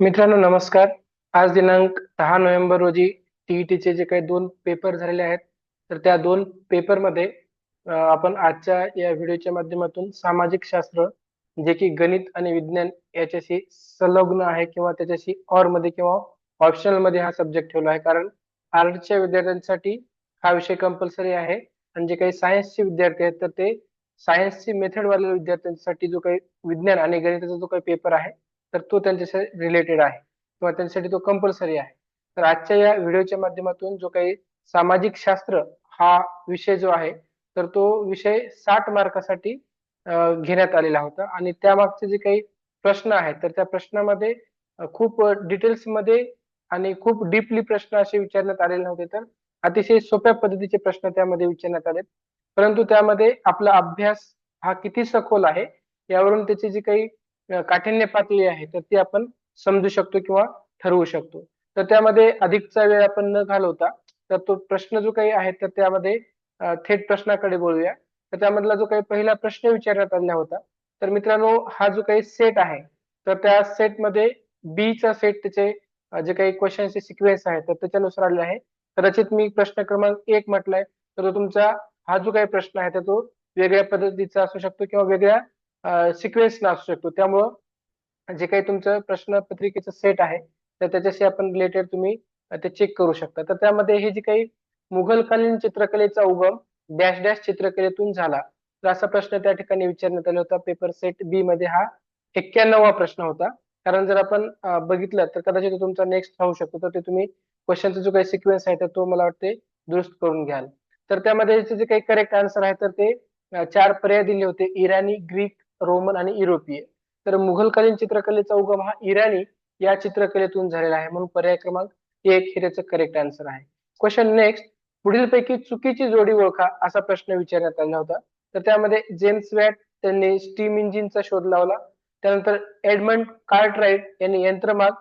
मित्रांनो नमस्कार. आज दिनांक दहा नोव्हेंबर रोजी टीईटीचे जे काही दोन पेपर झालेले आहेत तर त्या दोन पेपरमध्ये आपण आजच्या या व्हिडिओच्या माध्यमातून सामाजिक शास्त्र जे की गणित आणि विज्ञान याच्याशी संलग्न आहे किंवा त्याच्याशी ऑरमध्ये किंवा ऑप्शनलमध्ये हा सब्जेक्ट ठेवला आहे. कारण आर्टच्या विद्यार्थ्यांसाठी हा विषय कंपल्सरी आहे आणि जे काही सायन्सचे विद्यार्थी आहेत तर ते सायन्सची मेथडवाल्या विद्यार्थ्यांसाठी जो काही विज्ञान आणि गणिताचा जो काही पेपर आहे तर तो त्यांच्यासाठी रिलेटेड आहे. किंवा त्यांच्यासाठी तो कंपल्सरी आहे. तर आजच्या या व्हिडिओच्या माध्यमातून जो काही सामाजिक शास्त्र हा विषय जो आहे तर तो विषय साठ मार्कासाठी घेण्यात आलेला होता. आणि त्यामागचे जे काही प्रश्न आहेत तर त्या प्रश्नामध्ये खूप डिटेल्समध्ये आणि खूप डीपली प्रश्न असे विचारण्यात आलेले नव्हते तर अतिशय सोप्या पद्धतीचे प्रश्न त्यामध्ये विचारण्यात आले परंतु त्यामध्ये आपला अभ्यास हा किती सखोल आहे यावरून त्याची जी काही काठिण्य पातळी आहे तर ती आपण समजू शकतो किंवा ठरवू शकतो. तर त्यामध्ये अधिकचा वेळ आपण न घालवता तर तो प्रश्न जो काही आहे तर त्यामध्ये थेट प्रश्नाकडे बोलूया तर त्यामधला जो काही पहिला प्रश्न विचारण्यात आला होता तर मित्रांनो हा जो काही सेट आहे तर त्या सेटमध्ये बी चा सेट त्याचे जे काही क्वेश्चनचे सिक्वेन्स आहे तर त्याच्यानुसार आले आहे. कदाचित मी प्रश्न क्रमांक एक म्हटलाय तर तो तुमचा हा जो काही प्रश्न आहे तर तो वेगळ्या पद्धतीचा असू शकतो किंवा वेगळ्या सिक्वेन्स असू शकतो. त्यामुळं जे काही तुमचं प्रश्नपत्रिकेचं सेट आहे तर त्याच्याशी आपण रिलेटेड तुम्ही ते चेक करू शकता. तर त्यामध्ये हे जे काही मुघलकालीन चित्रकलेचा उगम डॅश डॅश चित्रकलेतून झाला. तर असा प्रश्न त्या ठिकाणी विचारण्यात आला होता. पेपर सेट बी मध्ये हा एक्क्याण्णवा प्रश्न होता. कारण जर आपण बघितलं तर कदाचित तुमचा नेक्स्ट राहू शकतो. तर ते तुम्ही क्वेश्चनचा जो काही सिक्वेन्स आहे तर तो मला वाटते दुरुस्त करून घ्याल. तर त्यामध्ये जे काही करेक्ट आन्सर आहे तर ते चार पर्याय दिले होते. इराणी ग्रीक रोमन आणि युरोपीय. तर मुघलकालीन चित्रकलेचा उगम हा इराणी या चित्रकलेतून झालेला आहे. म्हणून पर्याय क्रमांक एक हे त्याचं करेक्ट आन्सर आहे. क्वेश्चन नेक्स्ट पुढीलपैकी चुकीची जोडी ओळखा असा प्रश्न विचारण्यात आला होता. तर त्यामध्ये जेम्स वॅट त्यांनी स्टीम इंजिनचा शोध लावला. त्यानंतर एडमंड कार्टराईट यांनी यंत्रमाग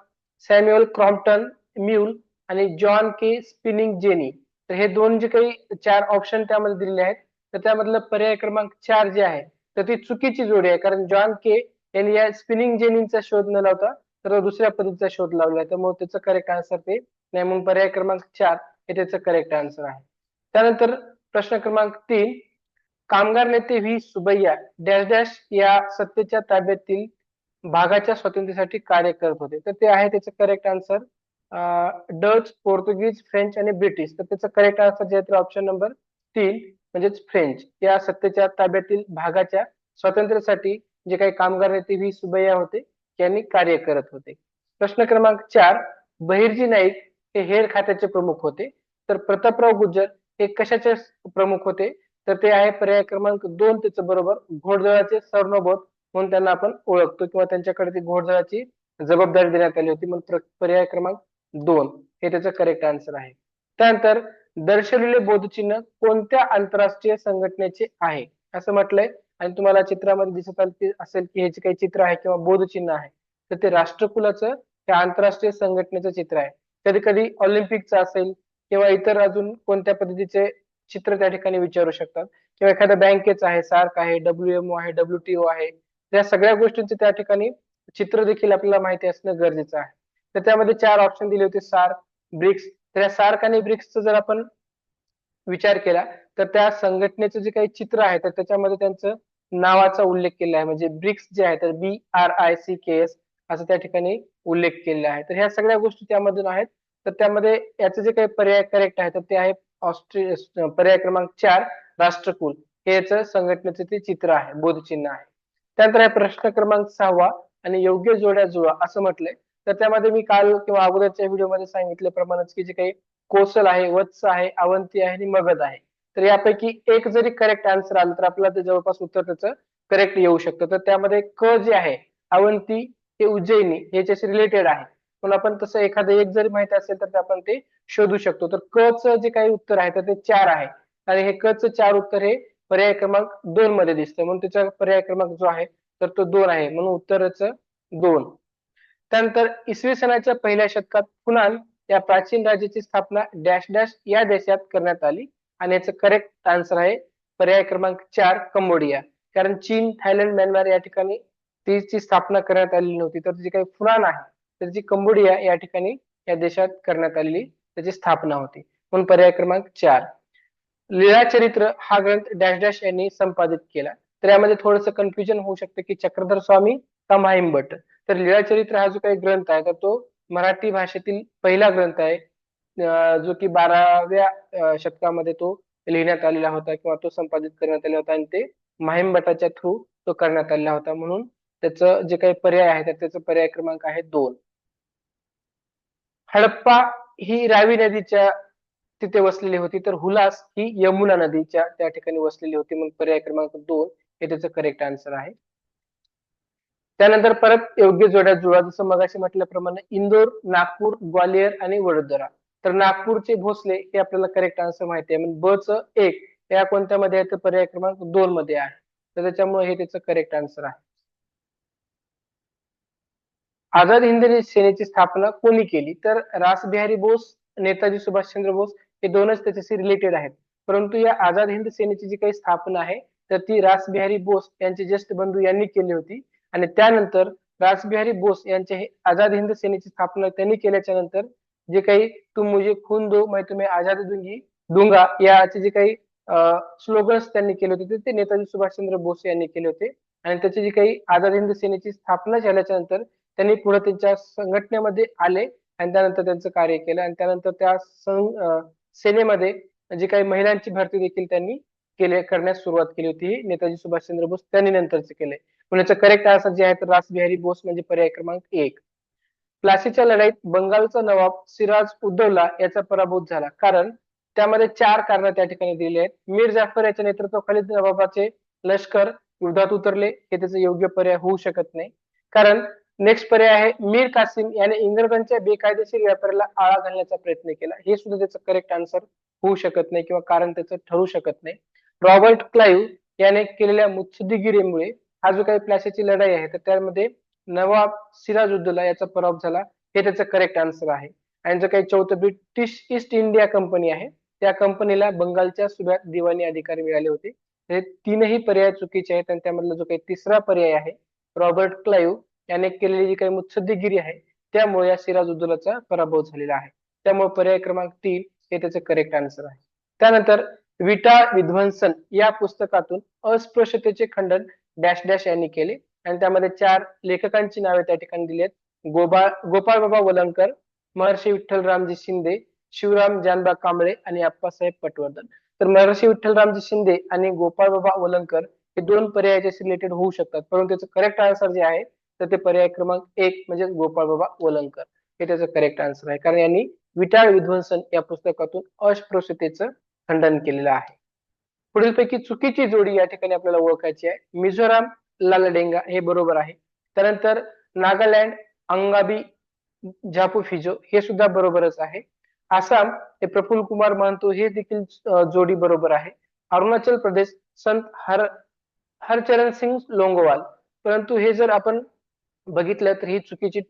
सॅम्युअल क्रॉम्प्टन म्यूल आणि जॉन के स्पिनिंग जेनी. तर हे दोन जे काही चार ऑप्शन त्यामध्ये दिलेले आहेत. तर त्यामधलं पर्याय क्रमांक चार जे आहे तर ती चुकीची जोडी आहे. कारण जॉन के यांनी या स्पिनिंग जेनीचा शोध न लावता तर दुसऱ्या पद्धतीचा शोध लावला आहे. त्यामुळे त्याचं करेक्ट आन्सर ते नाही. म्हणून पर्याय क्रमांक चार हे त्याचं करेक्ट आन्सर आहे. त्यानंतर प्रश्न क्रमांक तीन कामगार नेते व्ही सुबैया डॅश डॅश या सत्तेच्या ताब्यातील भागाच्या स्वातंत्र्यासाठी कार्य करत होते. तर ते आहे त्याचं correct answer Dutch Portuguese French आणि ब्रिटिश. तर त्याचं करेक्ट आन्सर जे आहे ऑप्शन नंबर तीन म्हणजेच फ्रेंच या सत्तेच्या ताब्यातील भागाच्या स्वातंत्र्यासाठी जे काही कामगार नेते व्ही. सुबैया होते यांनी कार्य करत होते. प्रश्न क्रमांक चार बहिर्जी नाईक हे हेर खात्याचे प्रमुख होते. तर प्रतापराव गुज्जर हे कशाचे प्रमुख होते? तर ते आहे पर्याय क्रमांक दोन त्याच्या बरोबर घोडदळाचे सरनोबत म्हणून त्यांना आपण ओळखतो किंवा त्यांच्याकडे ती घोडदळाची जबाबदारी देण्यात आली होती. म्हणून पर्याय क्रमांक दोन हे त्याचं करेक्ट आन्सर आहे. त्यानंतर दर्शवलेले बोधचिन्ह कोणत्या आंतरराष्ट्रीय संघटनेचे आहे? असं म्हटलंय. आणि तुम्हाला चित्रामध्ये दिसत की- असेल की हे जे काही चित्र आहे किंवा बोधचिन्ह आहे तर ते राष्ट्रकुलाचं त्या आंतरराष्ट्रीय संघटनेचं चित्र आहे. कधी कधी ऑलिम्पिकचं असेल किंवा इतर अजून कोणत्या पद्धतीचे चित्र त्या ठिकाणी विचारू शकतात. किंवा एखाद्या बँकेचं आहे सार्क आहे डब्ल्यूएमओ आहे डब्ल्यूटीओ आहे या सगळ्या गोष्टींचे त्या ठिकाणी चित्र देखील आपल्याला माहिती असणं गरजेचं आहे. तर त्यामध्ये चार ऑप्शन दिले होते सार्क ब्रिक्स तर या सार्क आणि ब्रिक्सचा जर आपण विचार केला तर त्या संघटनेचं जे काही चित्र आहे तर त्याच्यामध्ये त्यांचं नावाचा उल्लेख केला आहे. म्हणजे ब्रिक्स जे आहे तर B R I C K S असं त्या ठिकाणी उल्लेख केलेला आहे. तर ह्या सगळ्या गोष्टी त्यामधून आहेत. तर त्यामध्ये याचे जे काही पर्याय करेक्ट आहे तर ते आहे ऑस्ट्रे पर्याय क्रमांक चार राष्ट्रकुल. हे याचं संघटनेचं ते चित्र आहे बोधचिन्ह आहे. त्यानंतर आहे प्रश्न क्रमांक सहावा आणि योग्य जोड्या जुळा असं म्हटलंय. तर त्यामध्ये मी काल किंवा अगोदरच्या व्हिडिओमध्ये सांगितल्याप्रमाणेच की जे काही कोसल आहे वत्स आहे अवंती आहे आणि मगध आहे. तर यापैकी एक जरी करेक्ट आन्सर आलं तर आपल्याला ते जवळपास उत्तर त्याचं करेक्ट येऊ शकतं. तर त्यामध्ये क जे आहे अवंती हे उज्जैनी याच्याशी रिलेटेड आहे. पण आपण तसं एखादं एक जरी माहिती असेल तर आपण ते शोधू शकतो. तर क च जे काही उत्तर आहे तर ते चार आहे. आणि हे क च चार उत्तर हे पर्याय क्रमांक दोन मध्ये दिसतं म्हणून त्याचा पर्याय क्रमांक जो आहे तर तो दोन आहे. म्हणून उत्तराचं दोन. त्यानंतर इसवी सनाच्या पहिल्या शतकात पुनान या प्राचीन राज्याची स्थापना डॅश डॅश या देशात करण्यात आली. आणि याचं करेक्ट आन्सर आहे पर्याय क्रमांक चार कंबोडिया. कारण चीन थायलंड म्यानमार या ठिकाणी तिची स्थापना करण्यात आलेली नव्हती. तर जी काही फुरान आहे तर जी कंबोडिया या ठिकाणी या देशात करण्यात आलेली त्याची स्थापना होती. म्हणून पर्याय क्रमांक चार. लीळा चरित्र हा ग्रंथ डॅश डॅश यांनी संपादित केला. तर यामध्ये थोडंसं कन्फ्युजन होऊ शकतं की चक्रधर स्वामी का माहिम भट तर लीळाचरित्र हा जो काही ग्रंथ आहे तर तो मराठी भाषेतील पहिला ग्रंथ आहे. जो की बाराव्या शतकामध्ये तो लिहिण्यात आलेला होता किंवा तो संपादित करण्यात आला होता आणि ते माहीम भटाच्या थ्रू तो करण्यात आलेला होता. म्हणून त्याचं जे काही पर्याय आहे तर त्याचा पर्याय क्रमांक आहे दोन. हडप्पा ही रावी नदीच्या तिथे वसलेली होती तर हुलास ही यमुना नदीच्या त्या ठिकाणी वसलेली होती. म्हणून पर्याय क्रमांक दोन हे त्याचं करेक्ट आन्सर आहे. त्यानंतर परत योग्य जोड्या जुळा जसं मगाशी म्हटल्याप्रमाणे इंदोर नागपूर ग्वालियर आणि वडोदरा. तर नागपूरचे भोसले हे आपल्याला करेक्ट आन्सर माहिती आहे. म्हणजे ब च एक या कोणत्या मध्ये आहे? तर पर्याय क्रमांक दोन मध्ये आहे. तर त्याच्यामुळे हे त्याचं करेक्ट आन्सर आहे. आझाद हिंद सेनेची स्थापना कोणी केली? तर रासबिहारी बोस नेताजी सुभाषचंद्र बोस हे दोनच त्याच्याशी रिलेटेड आहेत. परंतु या आझाद हिंद सेनेची जी काही स्थापना आहे तर ती रासबिहारी बोस यांचे ज्येष्ठ बंधू यांनी केली होती. आणि त्यानंतर रासबिहारी बोस यांचे हे आझाद हिंद सेनेची स्थापना त्यांनी केल्याच्यानंतर जे काही तुम मुझे खून दो मैं तुम्हें आझाद दुंगी दुंगा याचे जे काही स्लोगन्स त्यांनी केले होते ते नेताजी सुभाषचंद्र बोस यांनी केले होते. आणि त्याची जी काही आझाद हिंद सेनेची स्थापना झाल्याच्यानंतर त्यांनी पुढे त्यांच्या संघटनेमध्ये आले आणि त्यानंतर त्यांचं कार्य केलं. आणि त्यानंतर त्या सेनेमध्ये जी काही महिलांची भरती देखील त्यांनी केले करण्यास सुरुवात केली होती. नेताजी सुभाषचंद्र बोस त्यांनी नंतरचे केले. पुण्याचं करेक्ट आन्सर जे आहे तर रासबिहारी बोस म्हणजे पर्याय क्रमांक एक. प्लासीच्या लढाईत बंगालचा नवाब सिराज उद्दौला याचा पराभूत झाला. कारण त्यामध्ये चार कारण त्या ठिकाणी दिली आहेत. मीर जाफर याच्या नेतृत्वाखाली नवाबाचे लष्कर युद्धात उतरले. हे त्याचा योग्य पर्याय होऊ शकत नाही. कारण नेक्स्ट पर्याय आहे मीर कासिम याने इंग्रजांच्या बेकायदेशीर व्यापाराला आळा घालण्याचा प्रयत्न केला. हे सुद्धा त्याचं करेक्ट आन्सर होऊ शकत नाही किंवा कारण त्याचं ठरू शकत नाही. रॉबर्ट क्लाईव्ह याने केलेल्या मुत्सुद्दीगिरीमुळे हा जो काही प्लासीची लढाई आहे तर त्यामध्ये नवाब सिराजुद्दौला याचा पराभव झाला. हे त्याचं करेक्ट आन्सर आहे. आणि जो काही चौथं ब्रिटिश ईस्ट इंडिया कंपनी आहे त्या कंपनीला बंगालच्या सुभ्यात दिवाणी अधिकारी मिळाले होते. हे तीनही पर्याय चुकीचे आहेत आणि त्यामधला जो काही तिसरा पर्याय आहे रॉबर्ट क्लाईव्ह याने केलेली जी काही मुत्सद्दीगिरी आहे त्यामुळे या सिराजुद्दौलाचा पराभव झालेला आहे. त्यामुळे पर्याय क्रमांक तीन हे त्याचं करेक्ट आन्सर आहे. त्यानंतर विटा विध्वंसन या पुस्तकातून अस्पृश्यतेचे खंडन डॅश डॅश यांनी केले. आणि त्यामध्ये चार लेखकांची नावे त्या ठिकाणी दिली आहेत. गोपाळ गोपाळ बाबा वलंकर महर्षी विठ्ठलरामजी शिंदे शिवराम जानबा कांबळे आणि अप्पासाहेब पटवर्धन. तर महर्षी विठ्ठलरामजी शिंदे आणि गोपाळ बाबा वलंकर हे दोन पर्यायाच्याशी रिलेटेड होऊ शकतात. परंतु त्याचं करेक्ट आन्सर जे आहे तर ते पर्याय क्रमांक एक म्हणजे गोपाळ बाबा वलंकर. हे त्याचं करेक्ट आन्सर आहे. कारण यांनी विटाळ विध्वंसन या पुस्तकातून अस्पृश्यतेचं खंडन केलेलं आहे. पुढील पैकी चुकीची जोडी या ठिकाणी आपल्याला ओळखायची आहे. मिझोराम लालडेंगा हे बरोबर आहे. त्यानंतर नागालँड अंगाबी झापू फिजो हे सुद्धा बरोबरच आहे. आसाम हे प्रफुल कुमार मानतो हे देखील जोडी बरोबर आहे. अरुणाचल प्रदेश संत हर हरचरण सिंग लोंगोवाल. परंतु हे जर आपण बघितलं तर ही चुकीची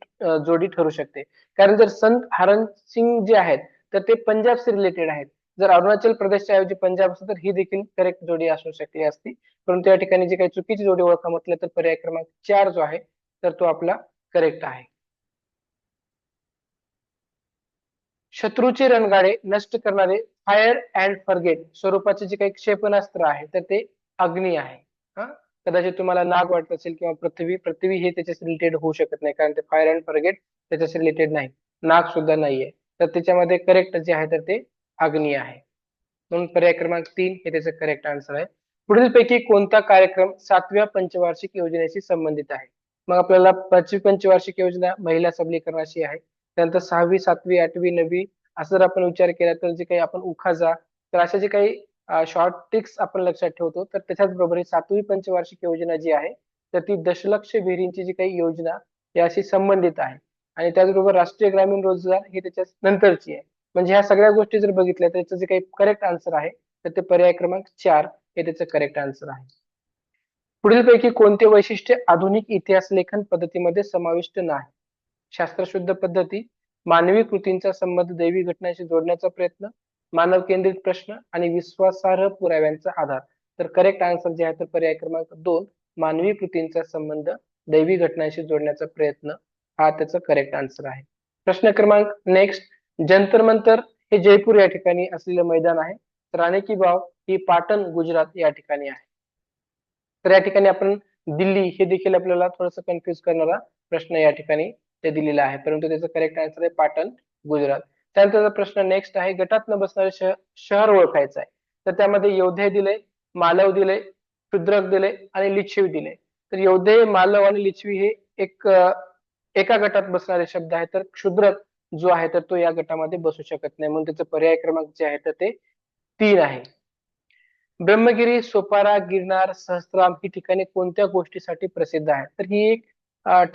जोडी ठरू शकते. कारण जर संत हरण सिंग जे आहेत तर ते पंजाबशी रिलेटेड आहेत. जर अरुणाचल प्रदेशच्या ऐवजी पंजाब असेल तर ही देखील करेक्ट जोडी असू शकली असती. परंतु या ठिकाणी जी काही चुकीची जोडी ओळखा म्हटलं तर पर्याय क्रमांक चार जो आहे तर तो आपला करेक्ट आहे. शत्रूचे रणगाडे नष्ट करणारे फायर अँड फर्गेट स्वरूपाचे जे काही क्षेपणास्त्र आहे तर ते अग्नी आहे. हा? कदाचित तुम्हाला नाग वाटत असेल किंवा पृथ्वी पृथ्वी हे त्याच्याशी रिलेटेड होऊ शकत नाही कारण ते फायर अँड फर्गेट त्याच्याशी रिलेटेड नाही. नाग सुद्धा नाहीये. तर त्याच्यामध्ये करेक्ट जे आहे तर ते अग्नी आहे. म्हणून पर्याय क्रमांक तीन हे त्याचं करेक्ट आन्सर आहे. पुढील पैकी कोणता कार्यक्रम सातव्या पंचवार्षिक योजनेशी संबंधित आहे? मग आपल्याला पाचवी पंचवार्षिक योजना महिला सबलीकरणाशी आहे. त्यानंतर सहावी सातवी आठवी नववी असं जर आपण विचार केला तर जे काही आपण उखाजा तर अशा जे काही शॉर्ट टिक्स आपण लक्षात ठेवतो तर त्याच्याच बरोबर सातवी पंचवार्षिक योजना जी आहे तर ती दशलक्ष विहिरींची जी काही योजना याशी संबंधित आहे. आणि त्याचबरोबर राष्ट्रीय ग्रामीण रोजगार ही त्याच्या नंतरची आहे. म्हणजे ह्या सगळ्या गोष्टी जर बघितल्या तर त्याचं जे काही करेक्ट आन्सर आहे तर ते पर्याय क्रमांक चार हे त्याचं करेक्ट आन्सर आहे. पुढील पैकी कोणते वैशिष्ट्य आधुनिक इतिहास लेखन पद्धतीमध्ये समाविष्ट नाही? शास्त्रशुद्ध पद्धती मानवी कृतींचा संबंध दैवी घटनांशी जोडण्याचा प्रयत्न मानव केंद्रित प्रश्न आणि विश्वासार्ह पुराव्यांचा आधार. तर करेक्ट आन्सर जे आहे तर पर्याय क्रमांक दोन मानवी कृतींचा संबंध दैवी घटनांशी जोडण्याचा प्रयत्न हा त्याचा करेक्ट आन्सर आहे. प्रश्न क्रमांक नेक्स्ट जंतर मंतर हे जयपूर या ठिकाणी असलेले मैदान आहे. राणे की बाव ही पाटण गुजरात या ठिकाणी आहे. तर या ठिकाणी आपण दिल्ली हे देखील आपल्याला थोडस कन्फ्युज करणारा प्रश्न या ठिकाणी ते दिलेला आहे. परंतु त्याचं करेक्ट आन्सर आहे पाटण गुजरात. त्यानंतरचा प्रश्न नेक्स्ट आहे. गटात न बसणारे शहर ओळखायचं आहे. तर त्यामध्ये योद्धे दिले मालव दिले क्षुद्रक दिले आणि लिच्छवी दिले. तर योद्धे मालव आणि लिच्छवी हे एक एका गटात बसणारे शब्द आहेत. तर क्षुद्रक जो आहे तर तो या गटामध्ये बसू शकत नाही. म्हणून त्याचं पर्याय क्रमांक जे आहे तर ते तीन आहे. ब्रह्मगिरी सोपारा गिरनार सहस्त्राम ही ठिकाणे कोणत्या गोष्टीसाठी प्रसिद्ध आहेत? तर ही एक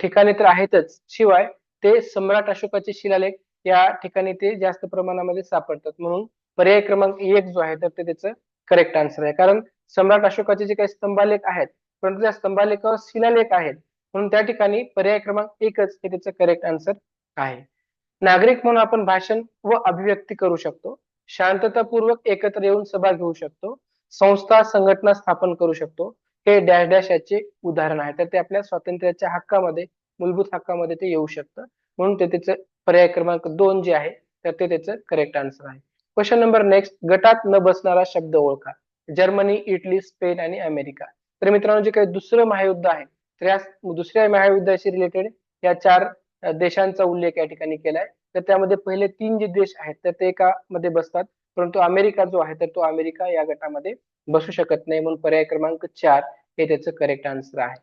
ठिकाणे तर आहेतच. शिवाय ते सम्राट अशोकाचे शिलालेख या ठिकाणी ते जास्त प्रमाणामध्ये सापडतात. म्हणून पर्याय क्रमांक एक जो आहे तर ते त्याचं करेक्ट आन्सर आहे. कारण सम्राट अशोकाचे जे काही स्तंभालेख आहेत परंतु त्या स्तंभालेखावर शिलालेख आहेत म्हणून त्या ठिकाणी पर्याय क्रमांक एकच हे त्याचं करेक्ट आन्सर आहे. नागरिक म्हणून आपण भाषण व अभिव्यक्ती करू शकतो. शांततापूर्वक एकत्र येऊन सभा घेऊ शकतो. संस्था संघटना स्थापन करू शकतो. हे डॅश डॅश याचे उदाहरण आहे. तर ते आपल्या स्वातंत्र्याच्या हक्कामध्ये मूलभूत हक्कामध्ये ते येऊ शकतं. म्हणून ते त्याचं पर्याय क्रमांक दोन जे आहे तर ते त्याचं करेक्ट आन्सर आहे. क्वेश्चन नंबर नेक्स्ट गटात न बसणारा शब्द ओळखा. जर्मनी इटली स्पेन आणि अमेरिका. तर मित्रांनो जे काही दुसरं महायुद्ध आहे तर या दुसऱ्या महायुद्धाशी रिलेटेड या चार देशांचा उल्लेख या ठिकाणी केलाय. तर त्यामध्ये पहिले तीन जे देश आहेत तर ते एका मध्ये बसतात. परंतु अमेरिका जो आहे तर तो अमेरिका या गटामध्ये बसू शकत नाही म्हणून पर्याय क्रमांक चार हे त्याचं करेक्ट आन्सर आहे.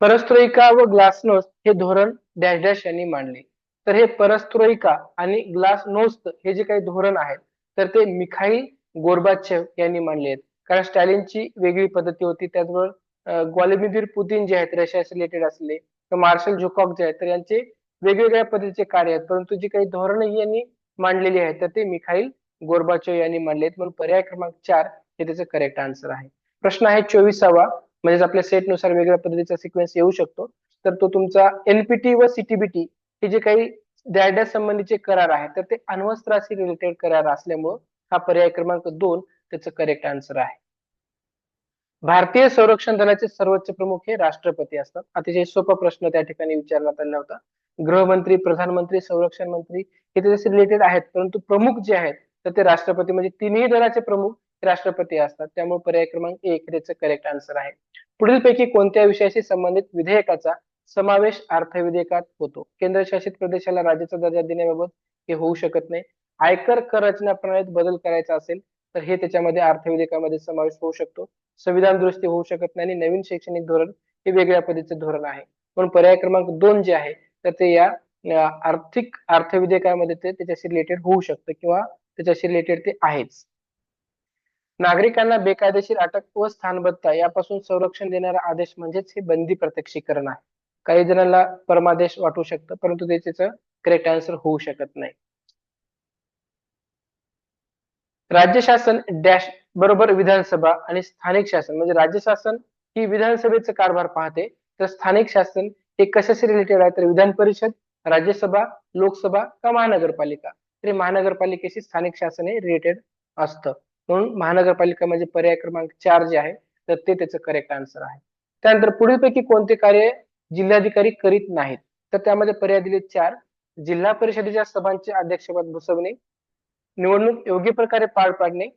परस्त्रोइका व ग्लासनोस हे धोरण डॅश डॅश यांनी मांडले. तर हे परस्त्रोइका आणि ग्लासनोस्त हे जे काही धोरण आहेत तर ते मिखाईल गोरबाचेव यांनी मांडले आहेत. कारण स्टॅलिनची वेगळी पद्धती होती. त्याचबरोबर ग्वालिमिर पुतीन जे आहेत रशियाशी रिलेटेड असले तर मार्शल झुकॉक जे आहेत तर यांचे वेगवेगळ्या पद्धतीचे कार्य आहेत. परंतु जी काही धोरणं यांनी मांडलेली आहेत तर ते मिखाईल गोरबाचो यांनी मांडले आहेत म्हणून पर्याय क्रमांक चार हे त्याचं करेक्ट आन्सर आहे. प्रश्न आहे चोवीसावा. म्हणजेच आपल्या सेटनुसार वेगळ्या पद्धतीचा सिक्वेन्स येऊ शकतो. तर तो तुमचा एनपीटी व सीटीबीटी हे जे काही डॅडॅ संबंधीचे करार आहेत तर ते अण्वस्त्राशी रिलेटेड करार असल्यामुळे हा पर्याय क्रमांक दोन त्याचं करेक्ट आन्सर आहे. भारतीय संरक्षण दलाचे सर्वोच्च प्रमुख हे राष्ट्रपती असतात. अतिशय सोपा प्रश्न त्या ठिकाणी विचारण्यात आला होता. गृहमंत्री प्रधानमंत्री संरक्षण मंत्री हे त्याच्याशी रिलेटेड आहेत परंतु प्रमुख जे आहेत तर ते राष्ट्रपती म्हणजे तिन्ही दलाचे प्रमुख राष्ट्रपती असतात. त्यामुळे पर्याय क्रमांक एक त्याचं करेक्ट आन्सर आहे. पुढील पैकी कोणत्या विषयाशी संबंधित विधेयकाचा समावेश अर्थविधेयकात होतो? केंद्रशासित प्रदेशाला राज्याचा दर्जा देण्याबाबत हे होऊ शकत नाही. आयकर कर रचना प्रणालीत बदल करायचा असेल तर हे त्याच्यामध्ये अर्थविधेयकामध्ये समावेश होऊ शकतो. संविधान दुरुस्ती होऊ शकत नाही आणि नवीन शैक्षणिक धोरण हे वेगळ्या पद्धतीचे धोरण आहे. पण पर्याय क्रमांक दोन जे आहे तर ते या आर्थिक अर्थविधेयकामध्ये ते त्याच्याशी रिलेटेड होऊ शकतं किंवा त्याच्याशी रिलेटेड ते आहेच. नागरिकांना बेकायदेशीर अटक व स्थानबद्धता यापासून संरक्षण देणारा आदेश म्हणजेच हे बंदी प्रत्यक्षीकरण आहे. काही जणांना परमादेश वाटू शकतं परंतु ते त्याचं करेक्ट आन्सर होऊ शकत नाही. राज्य शासन डॅश बरोबर विधानसभा आणि स्थानिक शासन. म्हणजे राज्य शासन ही विधानसभेचं कारभार पाहते. तर स्थानिक शासन हे कशाशी रिलेटेड आहे? तर विधान परिषद राज्यसभा लोकसभा का महानगरपालिका? तरी महानगरपालिकेशी स्थानिक शासन हे रिलेटेड असतं. म्हणून महानगरपालिका म्हणजे पर्याय क्रमांक चार जे आहे तर ते त्याचं करेक्ट आन्सर आहे. त्यानंतर पुढीलपैकी कोणते कार्य जिल्हाधिकारी करीत नाहीत? तर त्यामध्ये पर्याय दिले चार. जिल्हा परिषदेच्या सभांचे अध्यक्षपद बसवणे निवडणूक योग्य प्रकारे पार पाडणे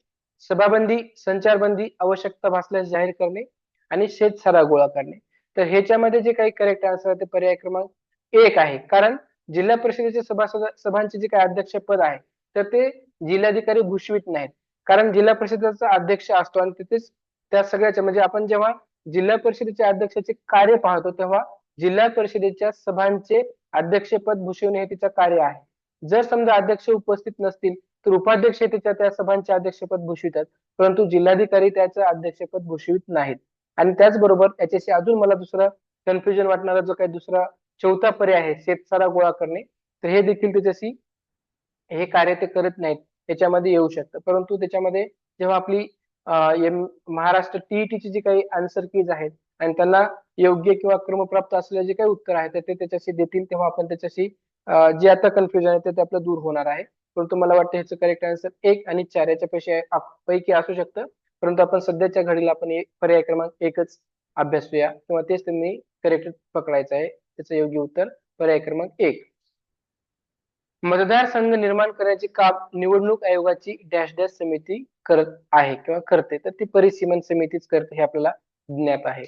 सभाबंदी संचारबंदी आवश्यकता भासल्यास जाहीर करणे आणि शेत सारा गोळा करणे. तर ह्याच्यामध्ये जे काही करेक्ट आन्सर आहे ते पर्याय क्रमांक एक आहे. कारण जिल्हा परिषदेचे सभासद सभांचे जे काही अध्यक्षपद आहे तर ते जिल्हाधिकारी भूषवित नाहीत. कारण जिल्हा परिषदेचा अध्यक्ष असतो आणि तिथेच त्या सगळ्याच्या म्हणजे आपण जेव्हा जिल्हा परिषदेच्या अध्यक्षाचे कार्य पाहतो तेव्हा जिल्हा परिषदेच्या सभांचे अध्यक्षपद भूषवणे हे तिचं कार्य आहे. जर समजा अध्यक्ष उपस्थित नसतील तर उपाध्यक्ष त्याच्या त्या सभांचे अध्यक्षपद भूषवितात. परंतु जिल्हाधिकारी त्याचं अध्यक्षपद भूषवित नाहीत. आणि त्याचबरोबर याच्याशी अजून मला दुसरा कन्फ्युजन वाटणारा जो काही दुसरा चौथा पर्याय आहे शेतसारा गोळा करणे तर हे देखील त्याच्याशी हे कार्य ते करत नाहीत. त्याच्यामध्ये येऊ शकतं. परंतु त्याच्यामध्ये जेव्हा आपली महाराष्ट्र टीईटीची जी काही आन्सर कीज आहेत आणि त्यांना योग्य किंवा क्रमप्राप्त असलेले जे काही उत्तर आहे ते त्याच्याशी देतील तेव्हा आपण त्याच्याशी जे आता कन्फ्युजन आहे ते आपलं दूर होणार आहे. परंतु मला वाटतं ह्याचं करेक्ट आन्सर एक आणि चार याच्या पैसे पैकी असू शकतं. परंतु आपण सध्याच्या घडीला आपण पर्याय क्रमांक एकच अभ्यासूया. किंवा तेच तुम्ही करेक्ट पकडायचं आहे त्याचं योग्य उत्तर पर्याय क्रमांक एक. मतदारसंघ निर्माण करण्याचे काम निवडणूक आयोगाची डॅश डॅश समिती करत आहे किंवा करते तर ती परिसीमन समितीच करते हे आपल्याला ज्ञात आहे.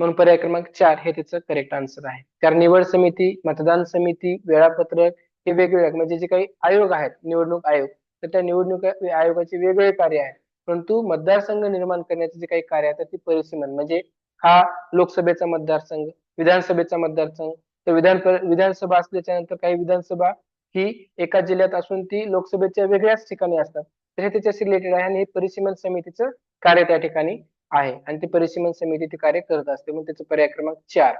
म्हणून पर्याय क्रमांक चार हे त्याचं करेक्ट आन्सर आहे. कारण निवड समिती मतदान समिती वेळापत्रक हे वेगवेगळे म्हणजे जे काही आयोग आहेत निवडणूक आयोग तर त्या निवडणूक आयोगाचे वेगवेगळे कार्य आहेत. परंतु मतदारसंघ निर्माण करण्याचे जे काही कार्य आहे तर ती परिसीमन. म्हणजे हा लोकसभेचा मतदारसंघ विधानसभेचा मतदारसंघ तर विधान विधानसभा असल्याच्या नंतर काही विधानसभा ही एका जिल्ह्यात असून ती लोकसभेच्या वेगळ्याच ठिकाणी असतात. तर हे त्याच्याशी रिलेटेड आहे आणि हे परिसीमन समितीचं कार्य त्या ठिकाणी आहे. आणि ती परिसीमन समिती ते कार्य करत असते. मग त्याचं पर्याय क्रमांक चार.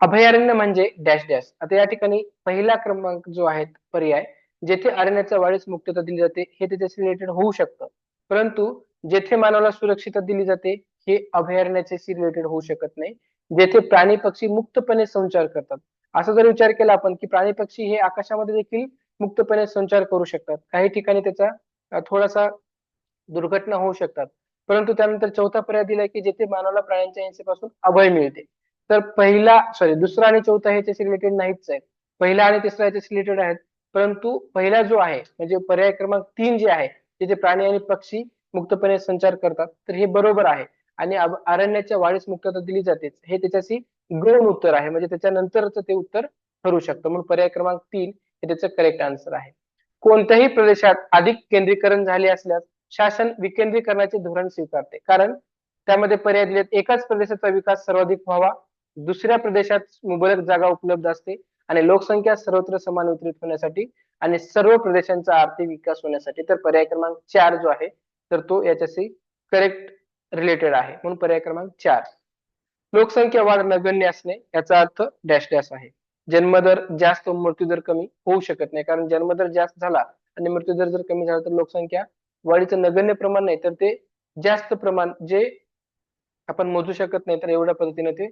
अभयारण्य म्हणजे डॅश डॅश. आता या ठिकाणी पहिला क्रमांक जो आहे पर्याय जेथे अरण्याच्या वाढीस मुक्तता दिली जाते हे त्याच्याशी रिलेटेड होऊ शकतं. परंतु जेथे मानवाला सुरक्षितता दिली जाते हे अभयारण्याच्याशी रिलेटेड होऊ शकत नाही. जेथे प्राणी पक्षी मुक्तपणे संचार करतात. असा जर विचार केला आपण की प्राणी पक्षी हे आकाशामध्ये देखील मुक्तपणे संचार करू शकतात. काही ठिकाणी त्याचा थोडासा दुर्घटना होऊ शकतात. परंतु त्यानंतर चौथा पर्याय दिला की जेथे मानवाला प्राण्यांच्या हिंसेपासून अभय मिळते. तर पहिला सॉरी दुसरा आणि चौथा ह्याच्याशी रिलेटेड नाहीच आहे पहिला आणि तिसरा ह्याच्याशी रिलेटेड आहेत. परंतु पहिला जो आहे म्हणजे पर्याय क्रमांक तीन जे आहे तिथे प्राणी आणि पक्षी मुक्तपणे संचार करतात तर हे बरोबर आहे. आणि अरण्याच्या वाढीस मुक्तता दिली जाते. हे त्याच्याशी गौण उत्तर आहे. म्हणजे त्याच्यानंतरच ते उत्तर ठरू शकतं. म्हणून पर्याय क्रमांक तीन हे त्याचं करेक्ट आन्सर आहे. कोणत्याही प्रदेशात अधिक केंद्रीकरण झाले असल्यास शासन विकेंद्रीकरणाचे धोरण स्वीकारते. कारण त्यामध्ये पर्याय दिलेत. एकाच प्रदेशाचा विकास सर्वाधिक व्हावा दुसऱ्या प्रदेशात मुबलक जागा उपलब्ध असते आणि लोकसंख्या सर्वत्र समान वितरित होण्यासाठी आणि सर्व प्रदेशांचा आर्थिक विकास होण्यासाठी तर पर्याय क्रमांक चार जो आहे तर तो याच्याशी करेक्ट रिलेटेड आहे. म्हणून पर्याय क्रमांक चार. लोकसंख्या वाढ नगण्य असणे याचा अर्थ डॅश डॅश आहे. जन्मदर जास्त मृत्यूदर कमी होऊ शकत नाही कारण जन्मदर जास्त झाला आणि मृत्यूदर जर कमी झाला तर लोकसंख्या वाढीचं नगण्य प्रमाण नाही तर ते जास्त प्रमाण जे आपण मोजू शकत नाही तर एवढ्या पद्धतीने ते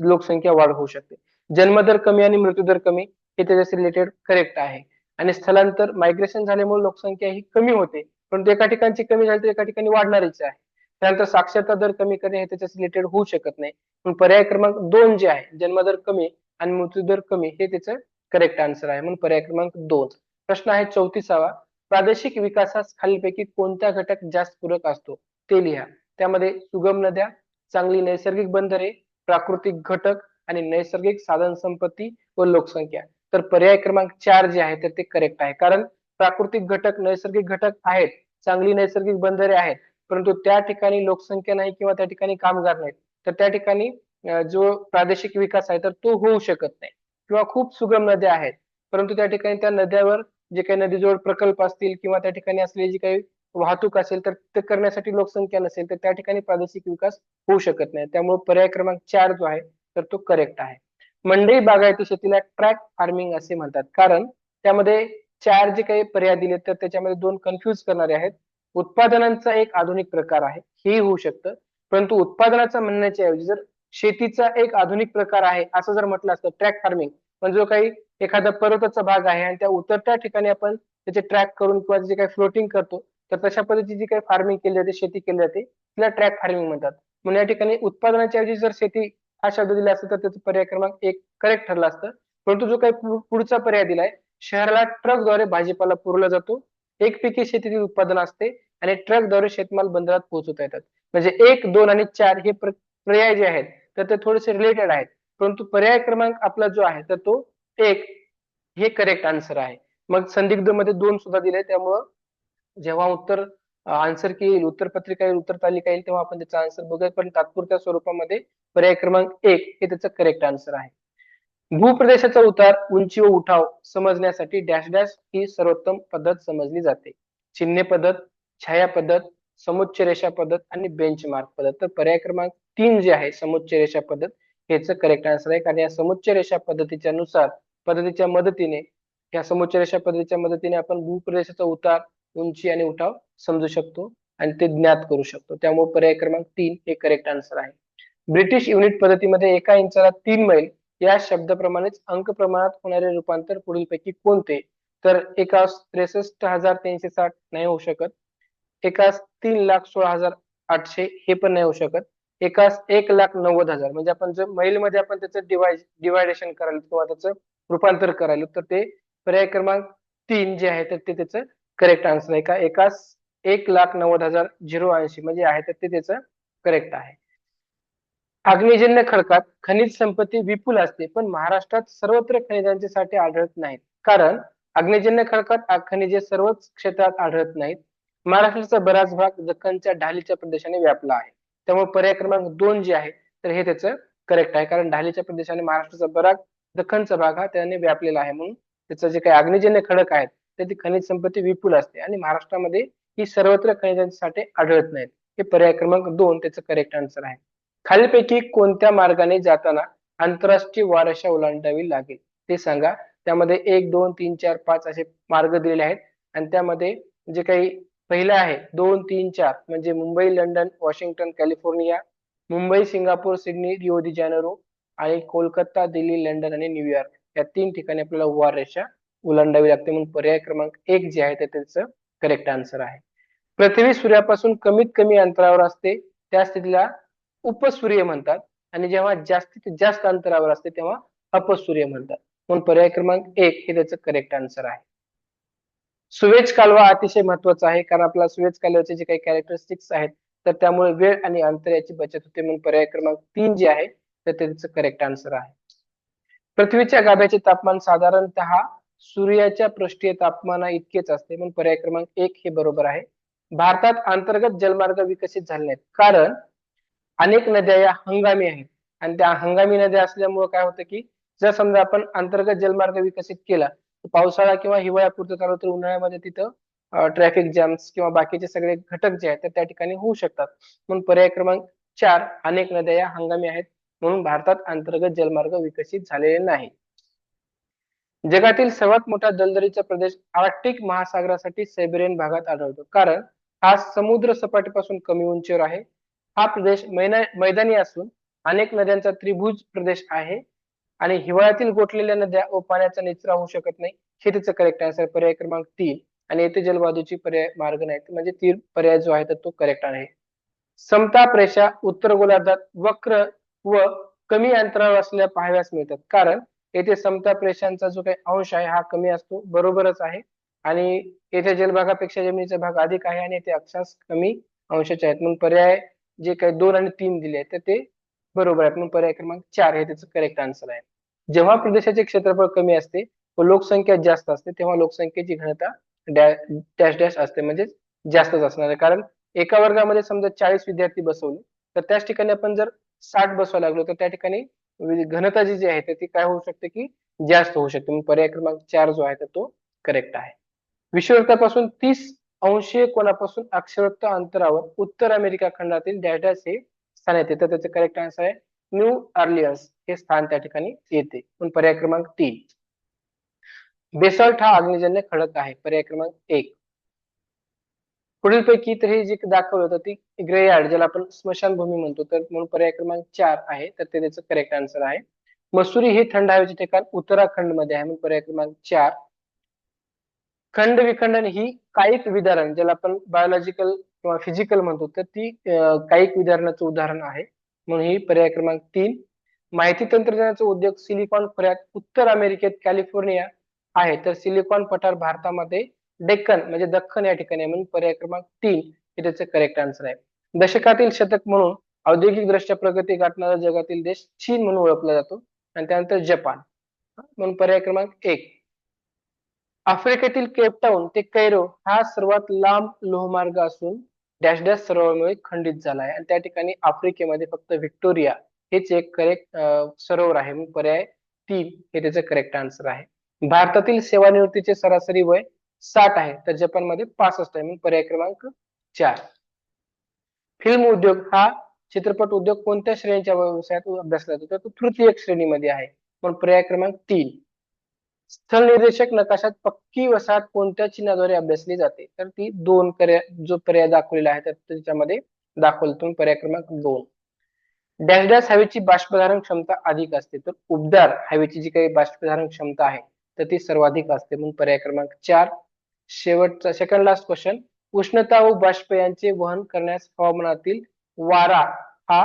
लोकसंख्या वाढ होऊ शकते. जन्मदर कमी आणि मृत्यूदर कमी हे त्याच्याशी रिलेटेड करेक्ट आहे. आणि स्थलांतर मायग्रेशन झाल्यामुळे लोकसंख्या ही कमी होते. परंतु एका ठिकाणची कमी झाली तर एका ठिकाणी वाढणारीच आहे. त्यानंतर साक्षरता दर कमी करणे हे त्याच्याशी रिलेटेड होऊ शकत नाही. पण पर्याय क्रमांक दोन जे आहे जन्मदर कमी आणि मृत्यूदर कमी हे त्याचं करेक्ट आन्सर आहे. म्हणून पर्याय क्रमांक दोन. प्रश्न आहे चौतीसावा. प्रादेशिक विकासास खालीलपैकी कोणता घटक जास्त पूरक असतो? ते लिहा. त्यामध्ये सुगम नद्या चांगली नैसर्गिक बंदरे प्राकृतिक घटक आणि नैसर्गिक साधन संपत्ती व लोकसंख्या. तर पर्याय क्रमांक चार जे आहे तर ते करेक्ट आहे. कारण प्राकृतिक घटक नैसर्गिक घटक आहेत चांगली नैसर्गिक बंदरे आहेत परंतु त्या ठिकाणी लोकसंख्या नाही किंवा त्या ठिकाणी कामगार नाहीत. तर त्या ठिकाणी जो प्रादेशिक विकास आहे तर तो होऊ शकत नाही किंवा खूप सुगम नद्या आहेत. परंतु त्या ठिकाणी त्या नद्यावर जे काही नदीजवळ प्रकल्प असतील किंवा त्या ठिकाणी असलेली जी काही वाहतूक असेल तर ते करण्यासाठी लोकसंख्या नसेल तर त्या ठिकाणी प्रादेशिक विकास होऊ शकत नाही. त्यामुळे पर्याय क्रमांक चार जो आहे तर तो करेक्ट आहे. मंडई बागायती शेतीला ट्रॅक फार्मिंग असे म्हणतात. कारण त्यामध्ये चार जे काही पर्याय दिले तर त्याच्यामध्ये दोन कन्फ्युज करणारे आहेत. उत्पादनांचा एक आधुनिक प्रकार आहे हे होऊ शकतं. परंतु उत्पादनाचा म्हणण्याच्या ऐवजी जर शेतीचा एक आधुनिक प्रकार आहे असं जर म्हटलं असतं ट्रॅक फार्मिंग पण जो काही एखादा पर्वताचा भाग आहे आणि त्या उतरत्या ठिकाणी आपण त्याचे ट्रॅक करून किंवा जे काही फ्लोटिंग करतो तर तशा पद्धतीची जी काही फार्मिंग केली जाते शेती केली जाते. तिला ट्रॅक फार्मिंग म्हणतात. म्हणून या ठिकाणी उत्पादनाच्या ऐवजी जर शेती हा शब्द दिला असता तर त्याचा पर्याय क्रमांक एक करेक्ट ठरला असतं. परंतु जो काही पुढचा पर्याय दिलाय शहराला ट्रकद्वारे भाजीपाला पुरवला जातो. एक पिके शेतीतील उत्पादन असते आणि ट्रकद्वारे शेतमाल बंदरात पोहोचवता येतात. म्हणजे एक दोन आणि चार हे पर्याय जे आहेत तर ते थोडेसे रिलेटेड आहेत. परंतु पर्याय क्रमांक आपला जो आहे तर तो एक हे करेक्ट आन्सर आहे. मग संदिग्धमध्ये दोन सुद्धा दिले त्यामुळं जेव्हा उत्तर आन्सर की येईल उत्तर पत्रिका येईल उत्तर तालिका येईल तेव्हा आपण त्याचा आन्सर बघूया. पण तात्पुरत्या स्वरूपामध्ये पर्याय क्रमांक एक हे त्याचं करेक्ट आन्सर आहे. भूप्रदेशाचा उतार उंची व उठाव समजण्यासाठी डॅश डॅश ही सर्वोत्तम पद्धत समजली जाते. चिन्हे पद्धत छाया पद्धत समुच्च रेषा पद्धत आणि बेंचमार्क पद्धत. तर पर्याय क्रमांक तीन जे आहे समुच्च रेषा पद्धत हेच करेक्ट आन्सर आहे. कारण या समुच्च रेषा पद्धतीच्या नुसार पद्धतीच्या मदतीने या समुच्च रेषा पद्धतीच्या मदतीने आपण भूप्रदेशाचा उतार उंची आणि उठाव समजू शकतो आणि ते ज्ञात करू शकतो. त्यामुळे पर्याय क्रमांक तीन हे करेक्ट आन्सर आहे. ब्रिटिश युनिट पद्धतीमध्ये एका इंचाला तीन मैल या शब्दाप्रमाणेच अंक प्रमाणात होणारे रूपांतर पुढीलपैकी कोणते? तर एका त्रेसष्ट हजार तीनशे साठ नाही होऊ शकत. एकास तीन लाख सोळा हजार आठशे हे पण नाही होऊ शकत. एकास एक लाख नव्वद हजार म्हणजे आपण जर मैलमध्ये आपण त्याचं डिवाइड डिवायडेशन करायला किंवा त्याचं रूपांतर करायला तर ते पर्याय क्रमांक तीन जे आहे तर ते त्याचं करेक्ट आन्सर आहे का? एकाच एक लाख नव्वद हजार झिरो ऐंशी म्हणजे आहे तर ते त्याचं करेक्ट आहे. अग्निजन्य खडकात खनिज संपत्ती विपुल असते पण महाराष्ट्रात सर्वत्र खनिजांचे साठे आढळत नाहीत. कारण अग्निजन्य खडकात खनिजे सर्वच क्षेत्रात आढळत नाहीत. महाराष्ट्राचा बराच भाग दख्खनच्या ढालीच्या प्रदेशाने व्यापला आहे. त्यामुळे पर्याय क्रमांक दोन जे आहे तर हे त्याचं करेक्ट आहे. कारण ढालीच्या प्रदेशाने महाराष्ट्राचा बराच दख्खनचा भाग हा त्याने व्यापलेला आहे. म्हणून त्याचं जे काही अग्निजन्य खडक आहेत त्याची खनिज संपत्ती विपुल असते आणि महाराष्ट्रामध्ये ही सर्वत्र खनिजांसाठी साठे आढळत नाहीत. हे पर्याय क्रमांक दोन त्याचं करेक्ट आन्सर आहे. खालीलपैकी कोणत्या मार्गाने जाताना आंतरराष्ट्रीय वारशा ओलांडावी लागेल? ते सांगा. त्यामध्ये एक दोन तीन चार पाच असे मार्ग दिलेले आहेत. आणि त्यामध्ये जे काही पहिलं आहे दोन तीन चार म्हणजे Mumbai London Washington California Mumbai Singapore Sydney Rio de Janeiro आणि कोलकाता दिल्ली लंडन आणि न्यूयॉर्क या तीन ठिकाणी आपल्याला वार रेषा ओलांडावी लागते म्हणून पर्याय क्रमांक एक जे आहे ते त्याचं करेक्ट आन्सर आहे. पृथ्वी सूर्यापासून कमीत कमी अंतरावर असते त्या स्थितीला उपसूर्य म्हणतात. आणि जेव्हा जास्तीत जास्त अंतरावर असते तेव्हा अपसूर्य म्हणतात. म्हणून पर्याय क्रमांक एक हे त्याचं करेक्ट आन्सर आहे. सुवेज कालवा अतिशय महत्त्वाचा आहे कारण आपला सुवेज कालव्याचे जे काही कॅरेक्टरिस्टिक्स आहेत तर त्यामुळे वेळ आणि अंतर याची बचत होते. म्हणून पर्याय क्रमांक तीन जे आहे तर त्याचं करेक्ट आन्सर आहे. पृथ्वीच्या गाभ्याचे तापमान साधारणतः सूर्याच्या पृष्ठीय तापमाना इतकेच असते. म्हणून पर्याय क्रमांक एक हे बरोबर आहे. भारतात अंतर्गत जलमार्ग विकसित झाले नाहीत. कारण अनेक नद्या या हंगामी आहेत. आणि त्या हंगामी नद्या असल्यामुळे काय होतं की जर समजा आपण अंतर्गत जलमार्ग विकसित केला तर पावसाळा किंवा हिवाळ्यापुरतं चालू तर उन्हाळ्यामध्ये तिथं ट्रॅफिक जॅम्स किंवा बाकीचे सगळे घटक जे आहेत ते त्या ठिकाणी होऊ शकतात. म्हणून पर्याय क्रमांक चार अनेक नद्या या हंगामी आहेत. म्हणून भारतात अंतर्गत जलमार्ग विकसित झालेले नाही जगातील सर्वात मोठा दलदलीचा प्रदेश आर्क्टिक महासागरासाठी सायबेरियन भागात आढळतो. कारण हा समुद्र सपाटीपासून कमी उंचीवर आहे. हा प्रदेश मैदानी असून अनेक नद्यांचा त्रिभुज प्रदेश आहे. आणि हिवाळ्यातील गोठलेल्या नद्या व पाण्याचा निचरा होऊ शकत नाही. हे त्याचं करेक्ट आन्सर पर्याय क्रमांक तीन. आणि येथे जलवादूची पर्याय मार्ग नाही म्हणजे तीन पर्याय जो आहे तर तो करेक्ट आहे. समता प्रेषा उत्तर गोलार्धात वक्र व कमी अंतरावर असलेल्या पाहाव्यास मिळतात. कारण येथे समता प्रेशांचा जो काही अंश आहे हा कमी असतो बरोबरच आहे. आणि येथे जलभागापेक्षा जमिनीचा भाग अधिक आहे आणि येथे अक्षांश कमी अंशाचे आहेत. म्हणून पर्याय जे काही दोन आणि तीन दिले आहेत तर ते बरोबर आहेत. म्हणून पर्याय क्रमांक चार हे त्याचं करेक्ट आन्सर आहे. जेव्हा प्रदेशाचे क्षेत्रफळ कमी असते व लोकसंख्या जास्त असते तेव्हा लोकसंख्येची घनता डॅश डॅश असते. म्हणजे जास्तच असणार आहे. कारण एका वर्गामध्ये समजा चाळीस विद्यार्थी बसवले तर त्याच ठिकाणी आपण जर साठ बसवा लागलो तर त्या ठिकाणी म्हणजे घनता जी आहे तर ती काय होऊ शकते की जास्त होऊ शकते. म्हणून पर्याय क्रमांक चार जो आहे तर तो करेक्ट आहे. विषुववृत्तापासून तीस अंशीय कोणापासून अक्षरवृत्त अंतरावर उत्तर अमेरिका खंडातील डॅश हे स्थान येते. तर त्याचं करेक्ट आन्सर आहे न्यू अर्लियन्स हे स्थान त्या ठिकाणी येते. पण पर्याय क्रमांक तीन. बेसॉल्ट हा अग्निजन्य खडक आहे. पर्याय क्रमांक एक. पुढील पैकी तर हे जे दाखवलं होतं ती ग्रेयार्ड ज्याला आपण स्मशानभूमी म्हणतो तर म्हणून पर्याय क्रमांक चार आहे. तर ते त्याचं करेक्ट आन्सर आहे. मसुरी हे थंड हवेचे ठिकाण उत्तराखंडमध्ये आहे म्हणून पर्याय क्रमांक चार. खंड विखंडन ही कायिक विदारण ज्याला आपण बायोलॉजिकल किंवा फिजिकल म्हणतो तर ती कायिक विदारणाचं उदाहरण आहे. म्हणून ही पर्याय क्रमांक तीन. माहिती तंत्रज्ञानाचा उद्योग सिलिकॉन खोऱ्यात उत्तर अमेरिकेत कॅलिफोर्निया आहे. तर सिलिकॉन पठार भारतामध्ये डेक्कन म्हणजे दख्खन या ठिकाणी म्हणून पर्याय क्रमांक तीन हे त्याचं करेक्ट आन्सर आहे. दशकातील शतक म्हणून औद्योगिक दृष्ट्या प्रगती गाठणारा जगातील देश चीन म्हणून ओळखला जातो. आणि त्यानंतर जपान. म्हणून पर्याय क्रमांक एक. आफ्रिकेतील केपटाऊन ते कैरो हा सर्वात लांब लोहमार्ग असून डॅश डॅश सरोवरामुळे खंडित झाला आहे. आणि त्या ठिकाणी आफ्रिकेमध्ये फक्त व्हिक्टोरिया हेच एक करेक्ट सरोवर आहे. म्हणून पर्याय तीन हे त्याचं करेक्ट आन्सर आहे. भारतातील सेवानिवृत्तीचे सरासरी वय साठ आहे तर जपानमध्ये पासष्ट आहे. म्हणून पर्याय क्रमांक चार. फिल्म उद्योग हा चित्रपट उद्योग कोणत्या श्रेणीच्या व्यवसायात अभ्यासला जातो? तर तो तृतीय श्रेणीमध्ये आहे. पण पर्याय क्रमांक तीन. स्थल निर्देशक नकाशात पक्की वसाहत कोणत्या चिन्हाद्वारे अभ्यासली जाते? तर ती दोन पर्याय जो पर्याय दाखवलेला आहे तर त्याच्यामध्ये दाखवतो पर्याय क्रमांक दोन. डॅश डॅश हवेची बाष्पधारण क्षमता अधिक असते. तर उबदार हवेची जी काही बाष्पधारण क्षमता आहे तर ती सर्वाधिक असते. म्हणून पर्याय क्रमांक चार. शेवटचा सेकंड लास्ट क्वेश्चन उष्णता व बाष्प यांचे वहन करण्यास हवामानातील वारा हा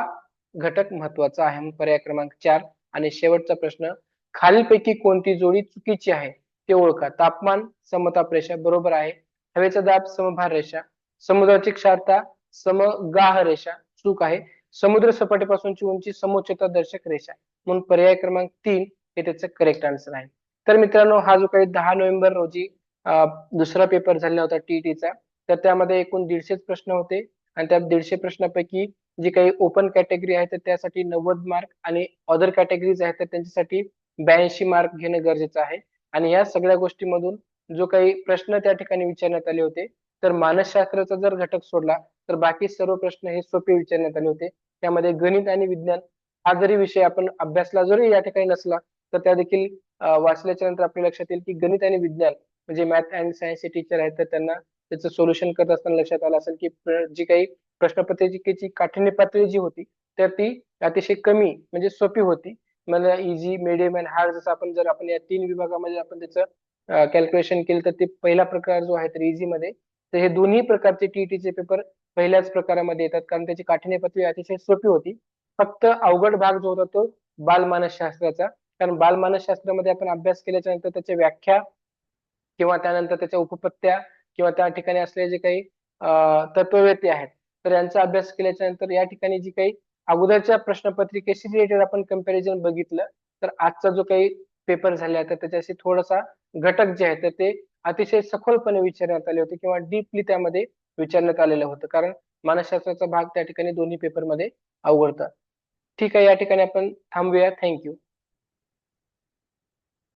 घटक महत्त्वाचा आहे. पर्याय क्रमांक चार आणि शेवटचा प्रश्न खालीलपैकी कोणती जोडी चुकीची आहे ते ओळखा. तापमान समता रेषा बरोबर आहे. हवेचा दाब समभार रेषा. समुद्राची क्षारता समगाह रेषा चूक आहे. समुद्र सपाटीपासूनची उंची समोच्चता दर्शक रेषा म्हणून पर्याय क्रमांक तीन हे त्याचं करेक्ट आन्सर आहे. तर मित्रांनो हा जो काही दहा नोव्हेंबर रोजी दुसरा पेपर झालेला होता टीईटीचा तर त्यामध्ये एकूण दीडशेच प्रश्न होते. आणि त्या दीडशे प्रश्नापैकी जी काही ओपन कॅटेगरी आहे तर त्यासाठी नव्वद मार्क आणि अदर कॅटेगरीज आहेत तर त्यांच्यासाठी ब्याऐंशी मार्क घेणं गरजेचं आहे. आणि या सगळ्या गोष्टीमधून जो काही प्रश्न त्या ठिकाणी विचारण्यात आले होते तर मानसशास्त्राचा जर घटक सोडला तर बाकी सर्व प्रश्न हे सोपे विचारण्यात आले होते. त्यामध्ये गणित आणि विज्ञान हा जरी विषय आपण अभ्यासला जरी या ठिकाणी नसला तर त्या देखील वाचल्याच्या नंतर आपल्या लक्षात येईल की गणित आणि विज्ञान म्हणजे मॅथ अँड सायन्सचे टीचर आहेत तर त्यांना त्याचं सोल्युशन करत असताना लक्षात आलं असेल की जी काही प्रश्नपत्रिकेची काठिण्य पातळी जी होती तर ती अतिशय कमी म्हणजे सोपी होती. मला इझी मिडियम अँड हार्ड जसं आपण जर आपण या तीन विभागामध्ये आपण त्याचं कॅल्क्युलेशन केलं तर ते पहिला प्रकार जो आहे तर इझी मध्ये तर हे दोन्ही प्रकारचे टीईटीचे पेपर पहिल्याच प्रकारामध्ये येतात कारण त्याची काठिण्य पातळी अतिशय सोपी होती. फक्त अवघड भाग जो होता तो बालमानसशास्त्राचा. कारण बालमानसशास्त्रामध्ये आपण अभ्यास केल्याच्यानंतर त्याच्या व्याख्या किंवा त्यानंतर त्याच्या उपपत्त्या किंवा त्या ठिकाणी असलेले जे काही तत्ववेत्ते आहेत तर यांचा अभ्यास केल्याच्यानंतर या ठिकाणी जी काही अगोदरच्या प्रश्नपत्रिकेशी रिलेटेड आपण कंपॅरिझन बघितलं तर आजचा जो काही पेपर झाला तर त्याच्याशी थोडासा घटक जे आहे तर ते अतिशय सखोलपणे विचारण्यात आले होते किंवा डीपली त्यामध्ये विचारण्यात आलेलं होतं. कारण मानसशास्त्राचा भाग त्या ठिकाणी दोन्ही पेपरमध्ये अवघडतात ठीक आहे या ठिकाणी आपण थांबूया. थँक्यू